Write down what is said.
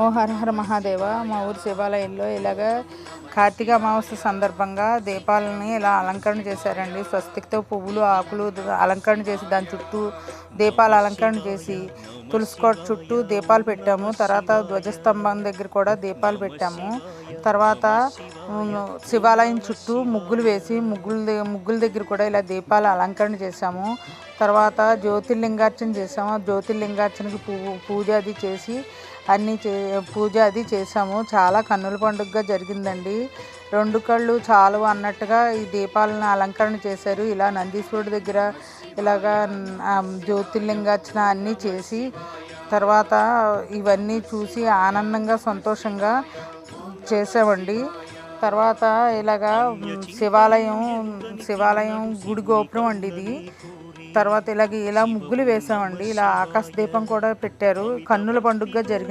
ఓ హర హర మహాదేవ మా ఊరి శివాలయంలో ఇలాగ కార్తీక అమావాస్య సందర్భంగా దీపాలని ఇలా అలంకరణ చేశారండి. స్వస్తికతో పువ్వులు ఆకులు అలంకరణ చేసి దాని చుట్టూ దీపాలు అలంకరణ చేసి తులసి కోట చుట్టూ దీపాలు పెట్టాము. తర్వాత ధ్వజస్తంభం దగ్గర కూడా దీపాలు పెట్టాము. తర్వాత శివాలయం చుట్టూ ముగ్గులు వేసి ముగ్గులు ముగ్గుల దగ్గర కూడా ఇలా దీపాలు అలంకరణ చేశాము. తర్వాత జ్యోతిర్లింగార్చన చేసాము జ్యోతిర్లింగార్చనకి పూ పూజ అది చేసి అన్నీ చే పూజ అది చేసాము చాలా కన్నుల పండుగగా జరిగిందండి. రెండు కళ్ళు చాలు అన్నట్టుగా ఈ దీపాలను అలంకరణ చేశారు. ఇలా నందీశ్వరుడి దగ్గర ఇలాగా జ్యోతిర్లింగార్చన అన్నీ చేసి తర్వాత ఇవన్నీ చూసి ఆనందంగా సంతోషంగా చేసామండి తర్వాత ఇలాగా శివాలయం శివాలయం గుడి గోపురం అండి ఇది. తర్వాత ఇలాగ ఇలా ముగ్గులు వేసామండి. ఇలా ఆకాశ దీపం కూడా పెట్టారు. కన్నుల పండుగగా జరిగింది.